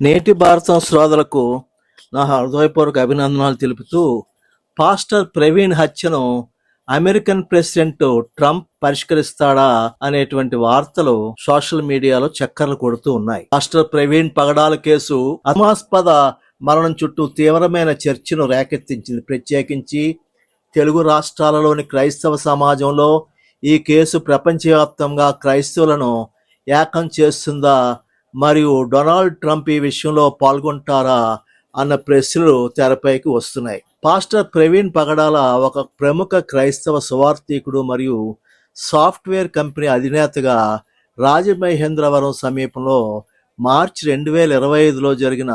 నేటి భారతం శ్రోతలకు నా హృదయపూర్వక అభినందనలు తెలుపుతూ పాస్టర్ ప్రవీణ్ హత్యను అమెరికన్ ప్రెసిడెంట్ ట్రంప్ పరిష్కరిస్తాడా అనేటువంటి వార్తలు సోషల్ మీడియాలో చక్కర్లు కొడుతూ ఉన్నాయి. పాస్టర్ ప్రవీణ్ పగడాల కేసు అనుమాస్పద మరణం చుట్టూ తీవ్రమైన చర్చను రేకెత్తించింది. ప్రత్యేకించి తెలుగు రాష్ట్రాలలోని క్రైస్తవ సమాజంలో ఈ కేసు ప్రపంచవ్యాప్తంగా క్రైస్తవులను ఏకం చేస్తుందా మరియు డొనాల్డ్ ట్రంప్ ఈ విషయంలో పాల్గొంటారా అన్న ప్రశ్నలు తెరపైకి వస్తున్నాయి. పాస్టర్ ప్రవీణ్ పగడాల ఒక ప్రముఖ క్రైస్తవ సువార్థికుడు మరియు సాఫ్ట్వేర్ కంపెనీ అధినేతగా రాజమహేంద్రవరం సమీపంలో మార్చి రెండు వేల ఇరవై ఐదులో జరిగిన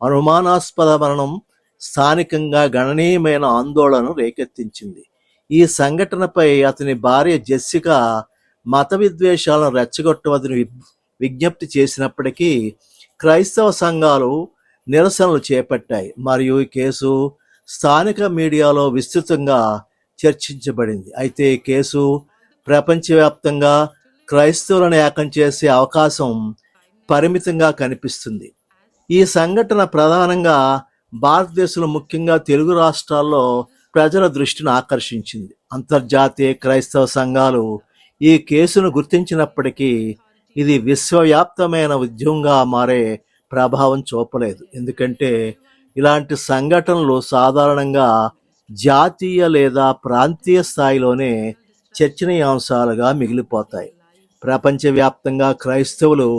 అనుమానాస్పద మరణం స్థానికంగా గణనీయమైన ఆందోళనను రేకెత్తించింది. ఈ సంఘటనపై అతని భార్య జెస్సిక మత విద్వేషాలను రెచ్చగొట్టవదని విజ్ఞప్తి చేసినప్పటికీ క్రైస్తవ సంఘాలు నిరసనలు చేపట్టాయి. మరియు ఈ కేసు స్థానిక మీడియాలో విస్తృతంగా చర్చించబడింది. అయితే ఈ కేసు ప్రపంచవ్యాప్తంగా క్రైస్తవులను ఏకం చేసే అవకాశం పరిమితంగా కనిపిస్తుంది. ఈ సంఘటన ప్రధానంగా భారతదేశంలో ముఖ్యంగా తెలుగు రాష్ట్రాల్లో ప్రజల దృష్టిని ఆకర్షించింది. అంతర్జాతీయ క్రైస్తవ సంఘాలు ఈ కేసును గుర్తించినప్పటికీ ఇది విశ్వవ్యాప్తమైన ఉద్యమంగా మారే ప్రభావం చూపలేదు. ఎందుకంటే ఇలాంటి సంఘటనలు సాధారణంగా జాతీయ లేదా ప్రాంతీయ స్థాయిలోనే చర్చనీయాంశాలుగా మిగిలిపోతాయి. ప్రపంచవ్యాప్తంగా క్రైస్తవులు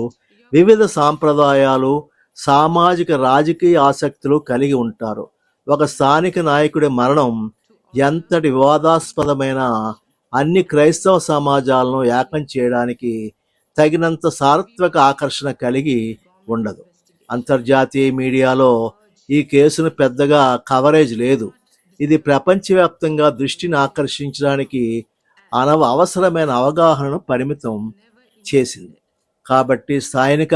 వివిధ సాంప్రదాయాలు సామాజిక రాజకీయ ఆసక్తులు కలిగి ఉంటారు. ఒక స్థానిక నాయకుడి మరణం ఎంతటి వివాదాస్పదమైన అన్ని క్రైస్తవ సమాజాలను ఏకం చేయడానికి తగినంత సారత్వక ఆకర్షణ కలిగి ఉండదు. అంతర్జాతీయ మీడియాలో ఈ కేసును పెద్దగా కవరేజ్ లేదు. ఇది ప్రపంచవ్యాప్తంగా దృష్టిని ఆకర్షించడానికి అనవ అవసరమైన అవగాహనను పరిమితం చేసింది. కాబట్టి స్థానిక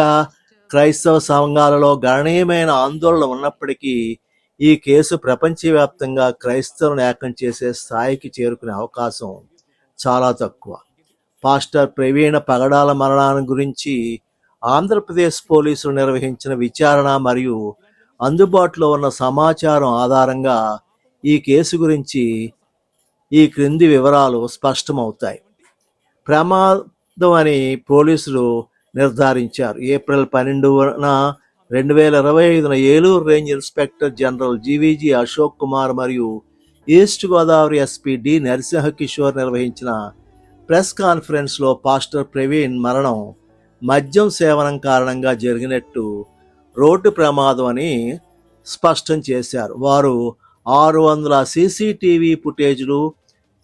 క్రైస్తవ సంఘాలలో గణనీయమైన ఆందోళన ఉన్నప్పటికీ ఈ కేసు ప్రపంచవ్యాప్తంగా క్రైస్తవులను ఏకం చేసే స్థాయికి చేరుకునే అవకాశం చాలా తక్కువ. పాస్టర్ ప్రవీణ పగడాల మరణాన్ని గురించి ఆంధ్రప్రదేశ్ పోలీసులు నిర్వహించిన విచారణ మరియు అందుబాటులో ఉన్న సమాచారం ఆధారంగా ఈ కేసు గురించి ఈ క్రింది వివరాలు స్పష్టమవుతాయి. ప్రమాదం అని పోలీసులు నిర్ధారించారు. ఏప్రిల్ పన్నెండున రెండు వేల ఇరవై ఐదున Eluru range inspector general GVG Ashok Kumar మరియు east Godavari SP D Narasimha Kishore నిర్వహించిన ప్రెస్ కాన్ఫరెన్స్లో పాస్టర్ ప్రవీణ్ మరణం మద్యం సేవనం కారణంగా జరిగినట్టు రోడ్డు ప్రమాదం అని స్పష్టం చేశారు. వారు ఆరు వందల సీసీటీవీ ఫుటేజ్లు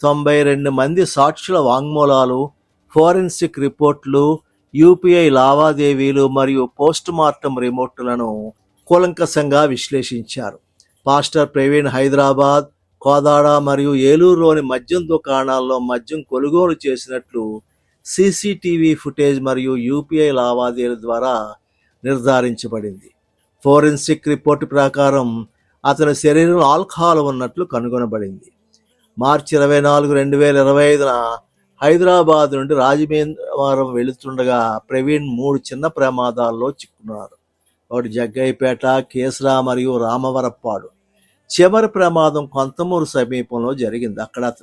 తొంభై రెండు మంది సాక్షుల వాంగ్మూలాలు ఫోరెన్సిక్ రిపోర్ట్లు యూపీఐ లావాదేవీలు మరియు పోస్ట్ మార్టం రిమోట్లను కూలంకషంగా విశ్లేషించారు. పాస్టర్ ప్రవీణ్ హైదరాబాద్ కోదాడ మరియు ఏలూరులోని మద్యం దుకాణాల్లో మద్యం కొనుగోలు చేసినట్లు సీసీటీవీ ఫుటేజ్ మరియు యూపీఐ లావాదేవీల ద్వారా నిర్ధారించబడింది. ఫోరెన్సిక్ రిపోర్టు ప్రకారం అతని శరీరంలో ఆల్కహాల్ ఉన్నట్లు కనుగొనబడింది. మార్చి ఇరవై నాలుగు రెండు వేల ఇరవై ఐదున హైదరాబాద్ నుండి రాజమేంద్రవరం వెళుతుండగా ప్రవీణ్ మూడు చిన్న ప్రమాదాల్లో చిక్కున్నారు. ఒకటి జగ్గయ్యపేట కేసరా మరియు రామవరప్పాడు. చివరి ప్రమాదం కొంతమూరు సమీపంలో జరిగింది. అక్కడ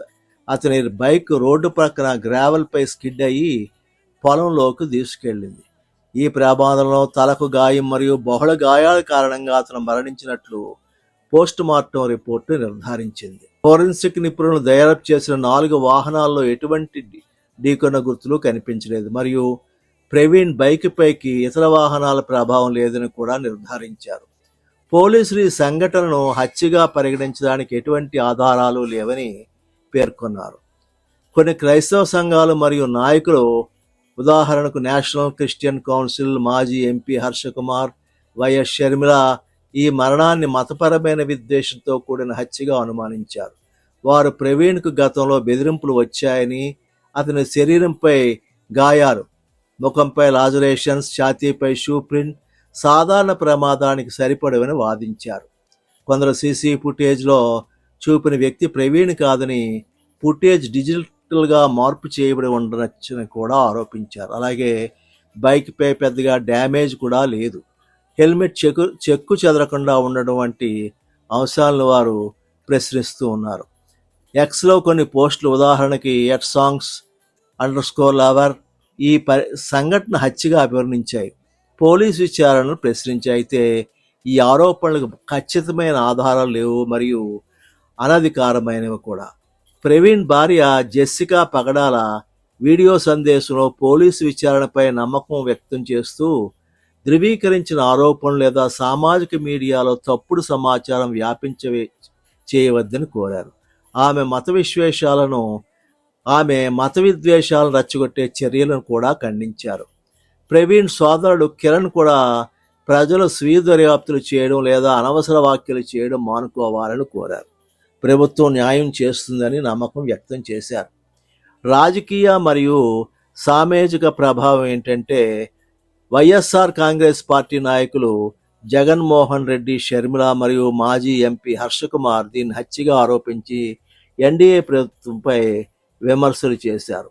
అతని బైక్ రోడ్డు ప్రక్కన గ్రావెల్ పై స్కిడ్ అయ్యి పొలంలోకి తీసుకెళ్ళింది ఈ ప్రమాదంలో తలకు గాయం మరియు బహుళ గాయాల కారణంగా అతను మరణించినట్లు పోస్ట్ మార్టం రిపోర్టు నిర్ధారించింది. ఫోరెన్సిక్ నిపుణులు దర్యాప్తు చేసిన నాలుగు వాహనాల్లో ఎటువంటి ఢీకొన్న గుర్తులు కనిపించలేదు. మరియు ప్రవీణ్ బైక్ పైకి ఇతర వాహనాల ప్రభావం లేదని కూడా నిర్ధారించారు. పోలీసులు ఈ సంఘటనను హత్యగా పరిగణించడానికి ఎటువంటి ఆధారాలు లేవని పేర్కొన్నారు. కొన్ని క్రైస్తవ సంఘాలు మరియు నాయకులు ఉదాహరణకు నేషనల్ క్రిస్టియన్ కౌన్సిల్ మాజీ ఎంపీ హర్ష కుమార్ వైఎస్ షర్మిల ఈ మరణాన్ని మతపరమైన విద్వేషంతో కూడిన హత్యగా అనుమానించారు. వారు ప్రవీణ్కు గతంలో బెదిరింపులు వచ్చాయని అతని శరీరంపై గాయాలు ముఖంపై లాజరేషన్స్ ఛాతీపై షూ ప్రింట్ సాధారణ ప్రమాదానికి సరిపడవని వాదించారు. కొందరు సీసీ ఫుటేజ్లో చూపిన వ్యక్తి ప్రవీణ్ కాదని ఫుటేజ్ డిజిటల్గా మార్పు చేయబడి ఉండవచ్చని కూడా ఆరోపించారు. అలాగే బైక్పై పెద్దగా డ్యామేజ్ కూడా లేదు. హెల్మెట్ చెక్కు చెక్కు చెదరకుండా ఉండడం వంటి అంశాలను వారు ప్రశ్నిస్తూ ఉన్నారు. ఎక్స్లో కొన్ని పోస్టులు ఉదాహరణకి at songs underscore lover ఈ పరి సంఘటన హత్యగా అభివర్ణించాయి. పోలీస్ విచారణను ప్రశ్నించాయి అయితే ఈ ఆరోపణలకు ఖచ్చితమైన ఆధారాలు లేవు మరియు అనధికారమైనవి కూడా. ప్రవీణ్ భార్య జెస్సికా పగడాల వీడియో సందేశంలో పోలీసు విచారణపై నమ్మకం వ్యక్తం చేస్తూ ధృవీకరించిన ఆరోపణలు లేదా సామాజిక మీడియాలో తప్పుడు సమాచారం వ్యాపించవే చేయవద్దని కోరారు. ఆమె మత విశ్వేషాలను ఆమె మత విద్వేషాలను రచ్చగొట్టే చర్యలను కూడా ఖండించారు. ప్రవీణ్ సోదరుడు కిరణ్ కూడా ప్రజలు స్వీయ దర్యాప్తులు చేయడం లేదా అనవసర వ్యాఖ్యలు చేయడం మానుకోవాలని కోరారు. ప్రభుత్వం న్యాయం చేస్తుందని నమ్మకం వ్యక్తం చేశారు. రాజకీయ మరియు సామాజిక ప్రభావం ఏంటంటే వైఎస్ఆర్ కాంగ్రెస్ పార్టీ నాయకులు జగన్మోహన్ రెడ్డి షర్మిల మరియు మాజీ ఎంపీ హర్షకుమార్ దీన్ని హత్యగా ఆరోపించి ఎన్డీఏ ప్రభుత్వంపై విమర్శలు చేశారు.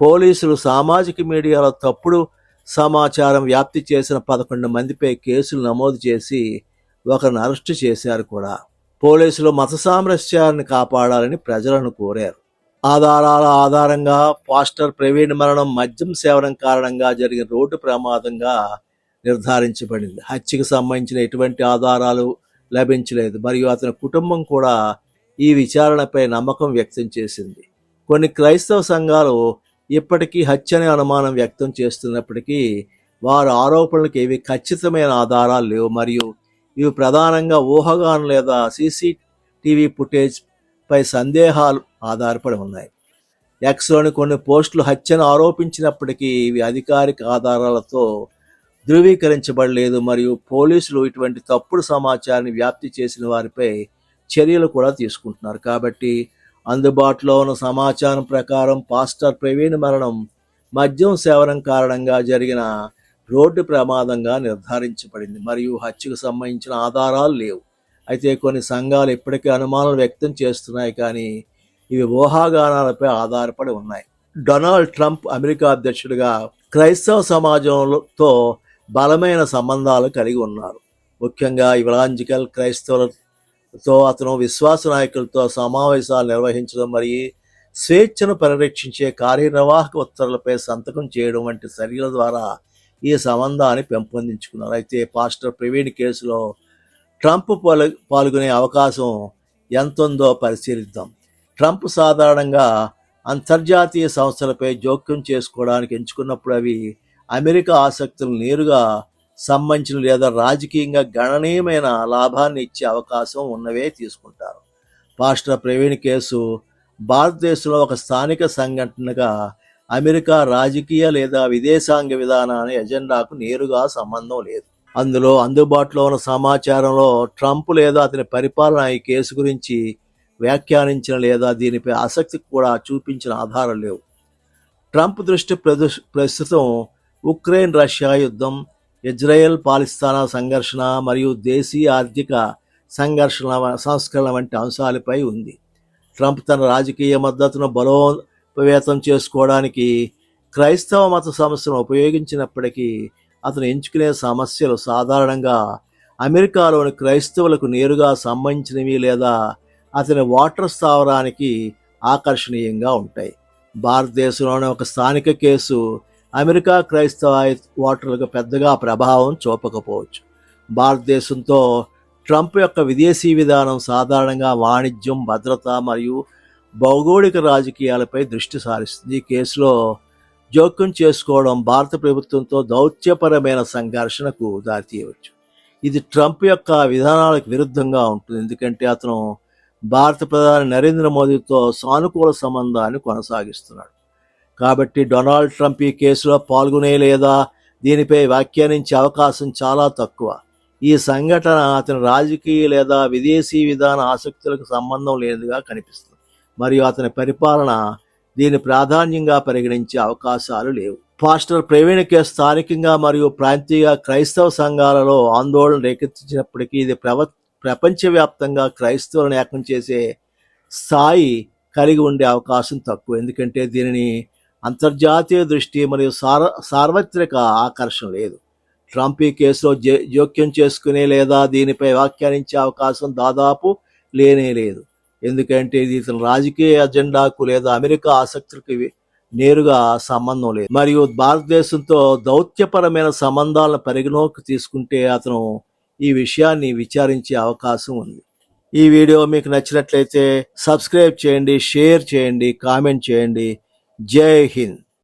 పోలీసులు సామాజిక మీడియాలో తప్పుడు సమాచారం వ్యాప్తి చేసిన పదకొండు మందిపై కేసులు నమోదు చేసి ఒకరిని అరెస్టు చేశారు కూడా. పోలీసులు మత సామరస్యాన్ని కాపాడాలని ప్రజలను కోరారు. ఆధారాల ఆధారంగా పాస్టర్ ప్రవీణ్ మరణం మద్యం సేవనం కారణంగా జరిగిన రోడ్డు ప్రమాదంగా నిర్ధారించబడింది. హత్యకు సంబంధించిన ఎటువంటి ఆధారాలు లభించలేదు. మరియు అతని కుటుంబం కూడా ఈ విచారణపై నమ్మకం వ్యక్తం చేసింది. కొన్ని క్రైస్తవ సంఘాలు ఇప్పటికీ హత్య అనే అనుమానం వ్యక్తం చేస్తున్నప్పటికీ వారు ఆరోపణలకు ఏవి ఖచ్చితమైన ఆధారాలు లేవు. మరియు ఇవి ప్రధానంగా ఊహగాను లేదా సీసీటీవీ ఫుటేజ్ పై సందేహాలు ఆధారపడి ఉన్నాయి. ఎక్స్లోని కొన్ని పోస్టులు హత్యను ఆరోపించినప్పటికీ ఇవి అధికారిక ఆధారాలతో ధృవీకరించబడలేదు. మరియు పోలీసులు ఇటువంటి తప్పుడు సమాచారాన్ని వ్యాప్తి చేసిన వారిపై చర్యలు కూడా తీసుకుంటున్నారు. కాబట్టి అందుబాటులో ఉన్న సమాచారం ప్రకారం పాస్టర్ ప్రవీణ్ మరణం మద్యం సేవనం కారణంగా జరిగిన రోడ్డు ప్రమాదంగా నిర్ధారించబడింది. మరియు హత్యకు సంబంధించిన ఆధారాలు లేవు. అయితే కొన్ని సంఘాలు ఇప్పటికే అనుమానాలు వ్యక్తం చేస్తున్నాయి కానీ ఇవి ఊహాగానాలపై ఆధారపడి ఉన్నాయి. డొనాల్డ్ ట్రంప్ అమెరికా అధ్యక్షుడిగా క్రైస్తవ సమాజంతో బలమైన సంబంధాలు కలిగి ఉన్నారు. ముఖ్యంగా ఇవలాంజికల్ తో అతను విశ్వాస నాయకులతో సమావేశాలు నిర్వహించడం మరియు స్వేచ్ఛను పరిరక్షించే కార్యనిర్వాహక ఉత్తర్వులపై సంతకం చేయడం వంటి చర్యల ద్వారా ఈ సంబంధాన్ని పెంపొందించుకున్నారు. అయితే పాస్టర్ ప్రవీణ్ కేసులో ట్రంప్ పాల్గొనే అవకాశం ఎంతుందో పరిశీలిద్దాం. ట్రంప్ సాధారణంగా అంతర్జాతీయ సంస్థలపై జోక్యం చేసుకోవడానికి ఎంచుకున్నప్పుడు అవి అమెరికా ఆసక్తులు నేరుగా సంబంధించిన లేదా రాజకీయంగా గణనీయమైన లాభాన్ని ఇచ్చే అవకాశం ఉన్నవే తీసుకుంటారు. పాస్టర్ ప్రవీణ్ కేసు భారతదేశంలో ఒక స్థానిక సంఘటనగా అమెరికా రాజకీయ లేదా విదేశాంగ విధానాన్ని ఎజెండాకు నేరుగా సంబంధం లేదు. అందులో అందుబాటులో ఉన్న సమాచారంలో ట్రంప్ లేదా అతని పరిపాలన ఈ కేసు గురించి వ్యాఖ్యానించిన లేదా దీనిపై ఆసక్తి కూడా చూపించిన ఆధారాలు లేవు. ట్రంప్ దృష్టి ప్రస్తుతం ఉక్రెయిన్ రష్యా యుద్ధం ఇజ్రాయెల్ పాలిస్తానా సంఘర్షణ మరియు దేశీయ ఆర్థిక సంఘర్షణ సంస్కరణ వంటి అంశాలపై ఉంది. ట్రంప్ తన రాజకీయ మద్దతును బలోపేతం చేసుకోవడానికి క్రైస్తవ మత సమస్యను ఉపయోగించినప్పటికీ అతను ఎంచుకునే సమస్యలు సాధారణంగా అమెరికాలోని క్రైస్తవులకు నేరుగా సంబంధించినవి లేదా అతని వాటర్ స్థావరానికి ఆకర్షణీయంగా ఉంటాయి. భారతదేశంలోని ఒక స్థానిక కేసు అమెరికా క్రైస్తవ ఓటర్లకు పెద్దగా ప్రభావం చూపకపోవచ్చు. భారతదేశంతో ట్రంప్ యొక్క విదేశీ విధానం సాధారణంగా వాణిజ్యం భద్రత మరియు భౌగోళిక రాజకీయాలపై దృష్టి సారిస్తుంది. ఈ కేసులో జోక్యం చేసుకోవడం భారత ప్రభుత్వంతో దౌత్యపరమైన సంఘర్షణకు దారితీయవచ్చు. ఇది ట్రంప్ యొక్క విధానాలకు విరుద్ధంగా ఉంటుంది. ఎందుకంటే అతను భారత ప్రధాని నరేంద్ర మోదీతో సానుకూల సంబంధాన్ని కొనసాగిస్తున్నాడు. కాబట్టి డొనాల్డ్ ట్రంప్ ఈ కేసులో పాల్గొనే లేదా దీనిపై వ్యాఖ్యానించే అవకాశం చాలా తక్కువ. ఈ సంఘటన అతని రాజకీయ లేదా విదేశీ విధాన ఆసక్తులకు సంబంధం లేనిదిగా కనిపిస్తుంది. మరియు అతని పరిపాలన దీని ప్రాధాన్యంగా పరిగణించే అవకాశాలు లేవు. పాస్టర్ ప్రవీణ్ కేసు స్థానికంగా మరియు ప్రాంతీయ క్రైస్తవ సంఘాలలో ఆందోళన రేకెత్తించినప్పటికీ ఇది ప్రవ ప్రపంచవ్యాప్తంగా క్రైస్తవులను ఏకం చేసే స్థాయి కలిగి ఉండే అవకాశం తక్కువ. ఎందుకంటే దీనిని అంతర్జాతీయ దృష్టి మరియు సార్ సార్వత్రిక ఆకర్షణ లేదు. ట్రంప్ ఈ కేసులో జోక్యం చేసుకునే లేదా దీనిపై వ్యాఖ్యానించే అవకాశం దాదాపు లేనే లేదు. ఎందుకంటే ఇది ఇతని రాజకీయ అజెండాకు లేదా అమెరికా ఆసక్తులకు నేరుగా సంబంధం లేదు. మరియు భారతదేశంతో దౌత్యపరమైన సంబంధాలను పరిగణలోకి తీసుకుంటే అతను ఈ విషయాన్ని విచారించే అవకాశం ఉంది. ఈ వీడియో మీకు నచ్చినట్లయితే సబ్స్క్రైబ్ చేయండి షేర్ చేయండి కామెంట్ చేయండి. जय हिंद